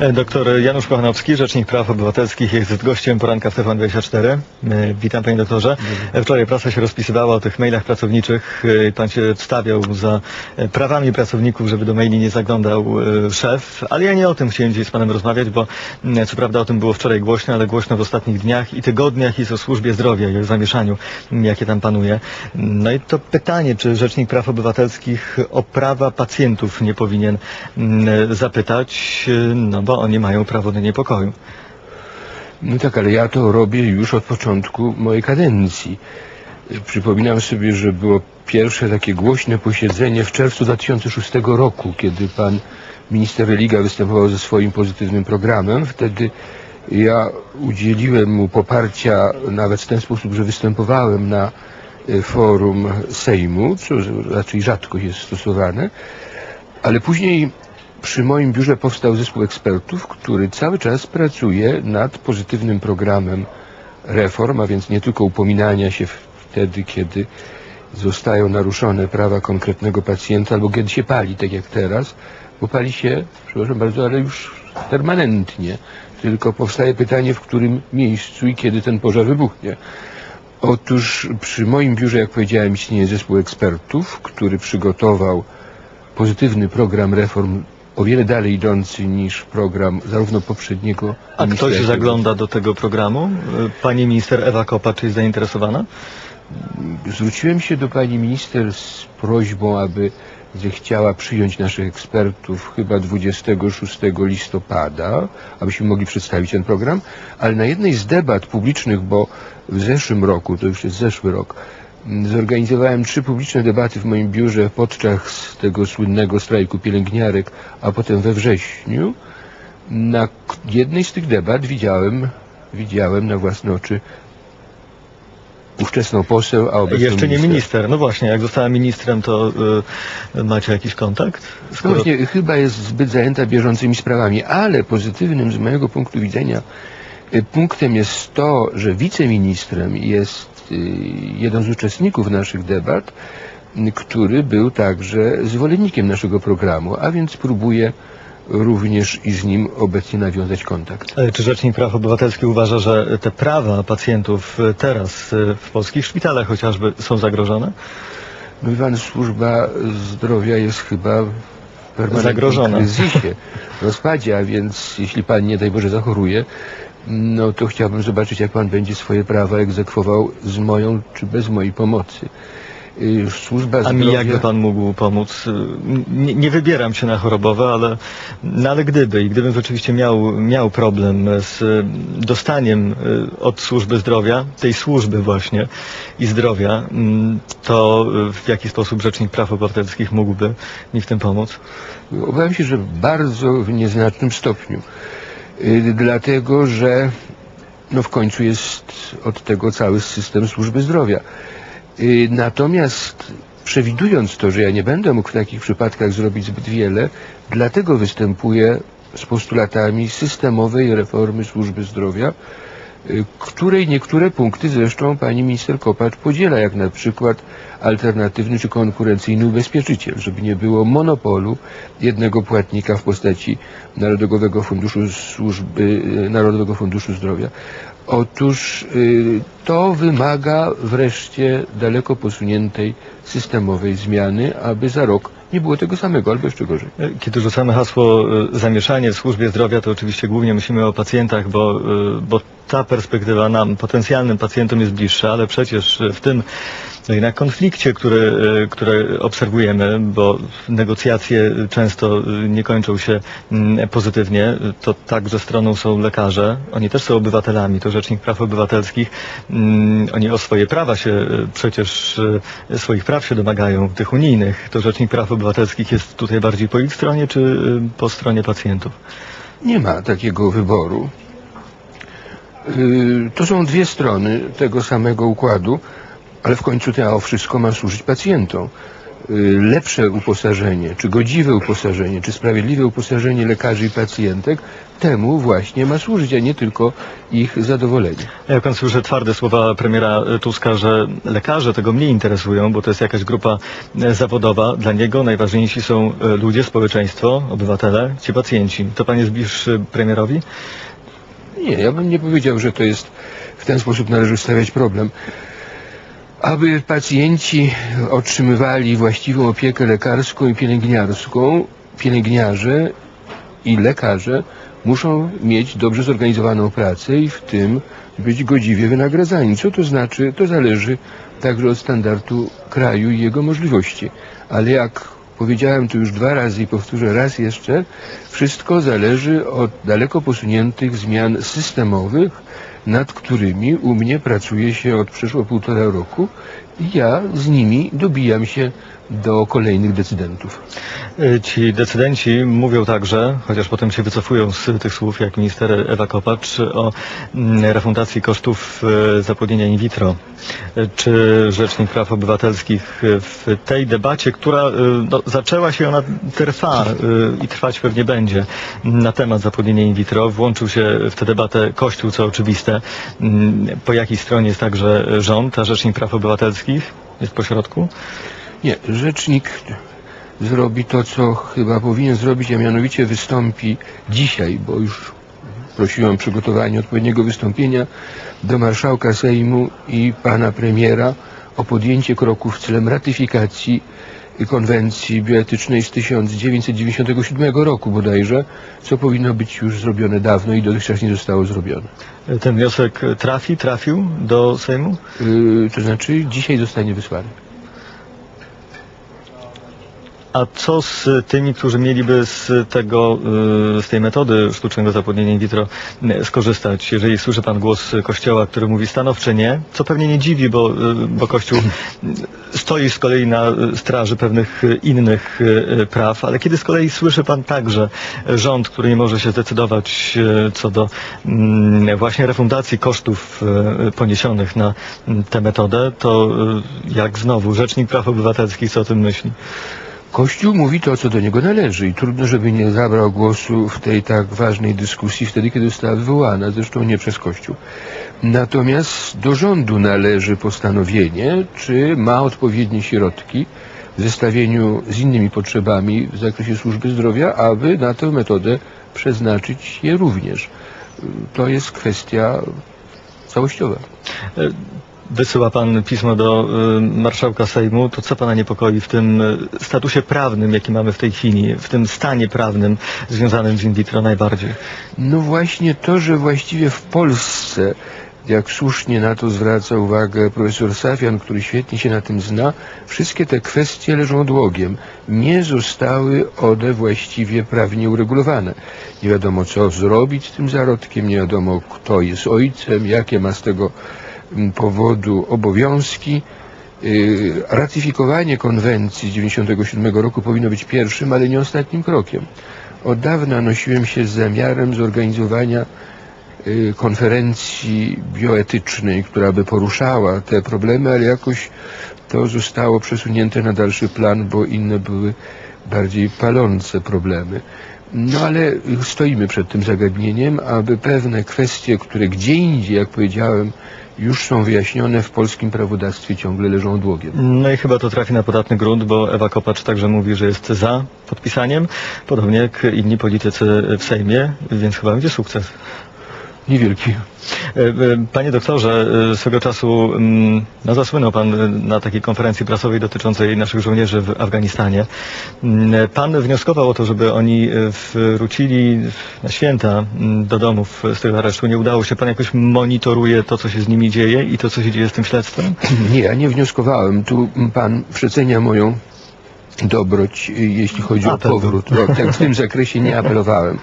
E, Doktor Janusz Kochanowski, Rzecznik Praw Obywatelskich, jest gościem poranka w TVN24. E, Witam panie doktorze. E, Wczoraj prasa się rozpisywała o tych mailach pracowniczych. Pan się wstawiał za prawami pracowników, żeby do maili nie zaglądał szef. Ale ja nie o tym chciałem dzisiaj z panem rozmawiać, bo m, co prawda o tym było wczoraj głośno, ale głośno w ostatnich dniach i tygodniach jest o służbie zdrowia i o zamieszaniu, m, jakie tam panuje. No i to pytanie, czy Rzecznik Praw Obywatelskich o prawa pacjentów nie powinien m, zapytać, no bo oni mają prawo do niepokoju. No tak, ale ja to robię już od początku mojej kadencji. Przypominam sobie, że było pierwsze takie głośne posiedzenie w czerwcu 2006 roku, kiedy pan minister Religa występował ze swoim pozytywnym programem. Wtedy ja udzieliłem mu poparcia nawet w ten sposób, że występowałem na e, forum Sejmu, co raczej rzadko jest stosowane, ale później przy moim biurze powstał zespół ekspertów, który cały czas pracuje nad pozytywnym programem reform, a więc nie tylko upominania się wtedy, kiedy zostają naruszone prawa konkretnego pacjenta, albo kiedy się pali, tak jak teraz, bo pali się, przepraszam bardzo, ale już permanentnie. Tylko powstaje pytanie, w którym miejscu i kiedy ten pożar wybuchnie. Otóż przy moim biurze, jak powiedziałem, istnieje zespół ekspertów, który przygotował pozytywny program reform o wiele dalej idący niż program zarówno poprzedniego A ktoś i- zagląda do tego programu? Pani minister Ewa Kopacz jest zainteresowana? Zwróciłem się do pani minister z prośbą, aby zechciała przyjąć naszych ekspertów chyba 26 listopada, abyśmy mogli przedstawić ten program, ale na jednej z debat publicznych, bo w zeszłym roku, to już jest zeszły rok, zorganizowałem trzy publiczne debaty w moim biurze podczas tego słynnego strajku pielęgniarek, a potem we wrześniu. Na jednej z tych debat widziałem, widziałem na własne oczy ówczesną poseł, a obecną Jeszcze nie minister. No właśnie, jak została ministrem, to y, macie jakiś kontakt? No Skoro... właśnie, chyba jest zbyt zajęta bieżącymi sprawami, ale pozytywnym z mojego punktu widzenia y, punktem jest to, że wiceministrem jest y, jeden z uczestników naszych debat, który był także zwolennikiem naszego programu, a więc próbuje również i z nim obecnie nawiązać kontakt. Ale Czy Rzecznik Praw Obywatelskich uważa, że te prawa pacjentów y, teraz y, w polskich szpitalach chociażby są zagrożone? No i pan, służba zdrowia jest chyba w permanentnym Zagrożona. kryzysie, rozpadzie, a więc jeśli pan nie daj Boże zachoruje, no to chciałbym zobaczyć, jak pan będzie swoje prawa egzekwował z moją czy bez mojej pomocy. Y, Służba A zdrowia... mi jakby pan mógł pomóc? Y, Nie, nie wybieram się na chorobowe, ale, no ale gdyby i gdybym rzeczywiście miał, miał problem z y, dostaniem od służby zdrowia, tej służby właśnie i zdrowia, mm, to w jaki sposób Rzecznik Praw Obywatelskich mógłby mi w tym pomóc? Obawiam się, że bardzo w nieznacznym stopniu. Y, Dlatego, że no w końcu jest od tego cały system służby zdrowia. Y, Natomiast przewidując to, że ja nie będę mógł w takich przypadkach zrobić zbyt wiele, dlatego występuję z postulatami systemowej reformy służby zdrowia, której niektóre punkty zresztą pani minister Kopacz podziela, jak na przykład alternatywny czy konkurencyjny ubezpieczyciel, żeby nie było monopolu jednego płatnika w postaci Narodowego Funduszu Służby, y, Narodowego Funduszu Zdrowia. Otóż y, to wymaga wreszcie daleko posuniętej systemowej zmiany, aby za rok nie było tego samego albo jeszcze gorzej. Kiedy rzucamy hasło y, zamieszanie w służbie zdrowia, to oczywiście głównie myślimy o pacjentach, bo, y, bo ta perspektywa nam, potencjalnym pacjentom jest bliższa, ale przecież w tym no jednak konflikcie, który, y, który obserwujemy, bo negocjacje często y, nie kończą się mm, pozytywnie, to także stroną są lekarze, oni też są obywatelami, to Rzecznik Praw Obywatelskich, mm, oni o swoje prawa się y, przecież, swoich praw się domagają, tych unijnych, to Rzecznik Praw Obywatelskich jest tutaj bardziej po ich stronie, czy po stronie pacjentów? Nie ma takiego wyboru. Yy, To są dwie strony tego samego układu, ale w końcu to wszystko ma służyć pacjentom. y, lepsze uposażenie, czy godziwe uposażenie, czy sprawiedliwe uposażenie lekarzy i pacjentek, temu właśnie ma służyć, a nie tylko ich zadowolenie. Jak pan słyszy twarde słowa premiera Tuska, że lekarze tego mniej interesują, bo to jest jakaś grupa e, zawodowa. Dla niego najważniejsi są e, ludzie, społeczeństwo, obywatele, ci pacjenci. To pan jest bliższy premierowi? Nie, ja bym nie powiedział, że to jest w ten sposób należy stawiać problem. Aby pacjenci otrzymywali właściwą opiekę lekarską i pielęgniarską, pielęgniarze i lekarze muszą mieć dobrze zorganizowaną pracę i w tym być godziwie wynagradzani. Co to znaczy? To zależy także od standardu kraju i jego możliwości. Ale jak powiedziałem to już dwa razy i powtórzę raz jeszcze, wszystko zależy od daleko posuniętych zmian systemowych, nad którymi u mnie pracuje się od przeszło półtora roku ja z nimi dobijam się do kolejnych decydentów. E, Ci decydenci mówią także, chociaż potem się wycofują z tych słów, jak minister Ewa Kopacz, o mm, refundacji kosztów e, zapłodnienia in vitro. E, Czy Rzecznik Praw Obywatelskich w tej debacie, która no, zaczęła się, ona trwa i trwać pewnie będzie na temat zapłodnienia in vitro, włączył się w tę debatę Kościół, co oczywiste. Mm, Po jakiej stronie jest także rząd, a Rzecznik Praw Obywatelskich jest po środku? Nie, rzecznik zrobi to, co chyba powinien zrobić, a mianowicie wystąpi dzisiaj, bo już prosiłem o przygotowanie odpowiedniego wystąpienia do marszałka Sejmu i pana premiera o podjęcie kroków celem ratyfikacji konwencji bioetycznej z 1997 roku bodajże, co powinno być już zrobione dawno i dotychczas nie zostało zrobione. Ten wniosek trafi, trafił do Sejmu? Yy, to znaczy dzisiaj zostanie wysłany. A co z tymi, którzy mieliby z tego, y, z tej metody sztucznego zapłodnienia in vitro y, skorzystać? Jeżeli słyszy pan głos Kościoła, który mówi stanowcze nie, co pewnie nie dziwi, bo, y, bo Kościół stoi z kolei na straży pewnych innych praw, ale kiedy z kolei słyszy pan także rząd, który nie może się zdecydować co do mm, właśnie refundacji kosztów poniesionych na tę metodę, to jak znowu Rzecznik Praw Obywatelskich co o tym myśli? Kościół mówi to, co do niego należy i trudno, żeby nie zabrał głosu w tej tak ważnej dyskusji wtedy, kiedy została wywołana, zresztą nie przez Kościół. Natomiast do rządu należy postanowienie, czy ma odpowiednie środki w zestawieniu z innymi potrzebami w zakresie służby zdrowia, aby na tę metodę przeznaczyć je również. To jest kwestia całościowa. Wysyła pan pismo do y, marszałka Sejmu, to co pana niepokoi w tym y, statusie prawnym, jaki mamy w tej chwili, w tym stanie prawnym związanym z in vitro najbardziej? No właśnie to, że właściwie w Polsce, jak słusznie na to zwraca uwagę profesor Safian, który świetnie się na tym zna, wszystkie te kwestie leżą odłogiem. Nie zostały one właściwie prawnie uregulowane. Nie wiadomo co zrobić z tym zarodkiem, nie wiadomo kto jest ojcem, jakie ma z tego powodu obowiązki. Yy, Ratyfikowanie konwencji z 1997 roku powinno być pierwszym, ale nie ostatnim krokiem. Od dawna nosiłem się z zamiarem zorganizowania y, konferencji bioetycznej, która by poruszała te problemy, ale jakoś to zostało przesunięte na dalszy plan, bo inne były bardziej palące problemy. No ale stoimy przed tym zagadnieniem, aby pewne kwestie, które gdzie indziej, jak powiedziałem, już są wyjaśnione w polskim prawodawstwie, ciągle leżą odłogiem. No i chyba to trafi na podatny grunt, bo Ewa Kopacz także mówi, że jest za podpisaniem, podobnie jak inni politycy w Sejmie, więc chyba będzie sukces. Niewielki. E, e, Panie doktorze, e, swego czasu mm, no, zasłynął Pan na takiej konferencji prasowej dotyczącej naszych żołnierzy w Afganistanie. Mm, Pan wnioskował o to, żeby oni wrócili na święta mm, do domów z tego aresztu. Nie udało się. Pan jakoś monitoruje to, co się z nimi dzieje i to, co się dzieje z tym śledztwem? Nie, ja nie wnioskowałem. Tu pan przecenia moją dobroć, y, jeśli chodzi o powrót. No, tak, w tym zakresie nie apelowałem.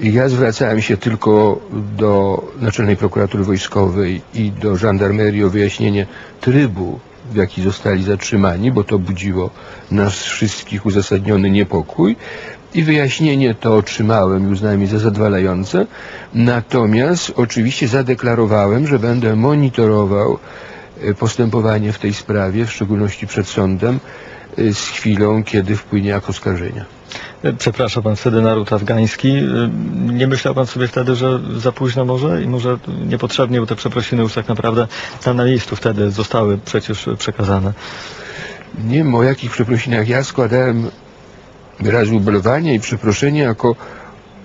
Ja zwracałem się tylko do Naczelnej Prokuratury Wojskowej i do żandarmerii o wyjaśnienie trybu, w jaki zostali zatrzymani, bo to budziło nas wszystkich uzasadniony niepokój. I wyjaśnienie to otrzymałem i uznałem je za zadowalające. Natomiast oczywiście zadeklarowałem, że będę monitorował e, postępowanie w tej sprawie, w szczególności przed sądem, y, z chwilą, kiedy wpłynie akt oskarżenia. E, Przepraszał pan wtedy naród afgański. E, Nie myślał pan sobie wtedy, że za późno może i może niepotrzebnie, bo te przeprosiny już tak naprawdę tam na miejscu wtedy zostały przecież przekazane. Nie wiem o jakich przeprosinach. Ja składałem wyrazy ubolewania i przeproszenia jako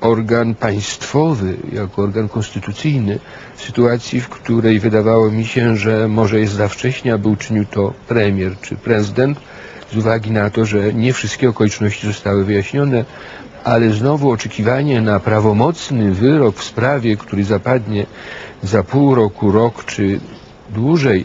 organ państwowy, jako organ konstytucyjny w sytuacji, w której wydawało mi się, że może jest za wcześnie, aby uczynił to premier czy prezydent z uwagi na to, że nie wszystkie okoliczności zostały wyjaśnione, ale znowu oczekiwanie na prawomocny wyrok w sprawie, który zapadnie za pół roku, rok czy dłużej,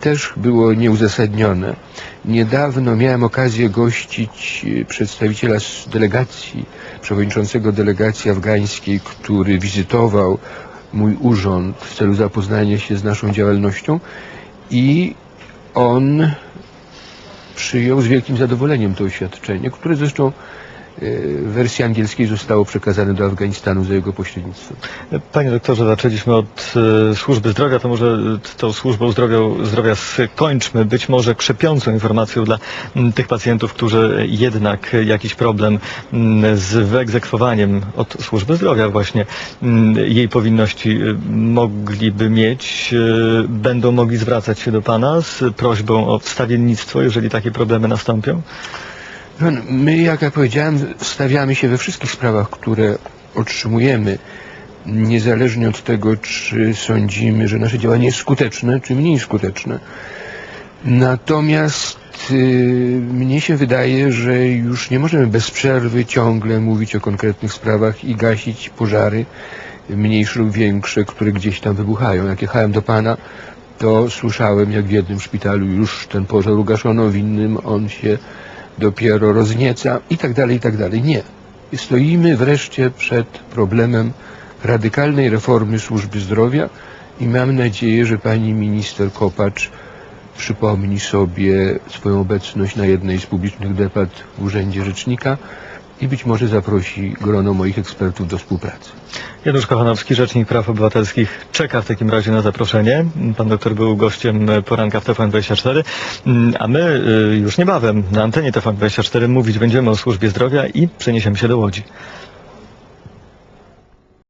też było nieuzasadnione. Niedawno miałem okazję gościć e, przedstawiciela delegacji, przewodniczącego delegacji afgańskiej, który wizytował mój urząd w celu zapoznania się z naszą działalnością i on przyjął z wielkim zadowoleniem to oświadczenie, które zresztą w wersji angielskiej zostało przekazane do Afganistanu za jego pośrednictwem. Panie doktorze, zaczęliśmy od e, służby zdrowia, to może e, tą służbą zdrowia, zdrowia skończmy, być może krzepiącą informacją dla m, tych pacjentów, którzy jednak jakiś problem m, z wyegzekwowaniem od służby zdrowia właśnie m, jej powinności mogliby mieć, e, będą mogli zwracać się do Pana z prośbą o wstawiennictwo, jeżeli takie problemy nastąpią? My, jak ja powiedziałem, stawiamy się we wszystkich sprawach, które otrzymujemy, niezależnie od tego, czy sądzimy, że nasze działanie jest skuteczne, czy mniej skuteczne. Natomiast y, mnie się wydaje, że już nie możemy bez przerwy ciągle mówić o konkretnych sprawach i gasić pożary mniejsze lub większe, które gdzieś tam wybuchają. Jak jechałem do Pana, to słyszałem, jak w jednym szpitalu już ten pożar ugaszono, w innym on się dopiero roznieca i tak dalej, i tak dalej. Nie. Stoimy wreszcie przed problemem radykalnej reformy służby zdrowia i mam nadzieję, że pani minister Kopacz przypomni sobie swoją obecność na jednej z publicznych debat w Urzędzie Rzecznika i być może zaprosi grono moich ekspertów do współpracy. Janusz Kochanowski, Rzecznik Praw Obywatelskich, czeka w takim razie na zaproszenie. Pan doktor był gościem poranka w TVN24, Mm, a my y, już niebawem na antenie TVN24 mówić będziemy o służbie zdrowia i przeniesiemy się do Łodzi.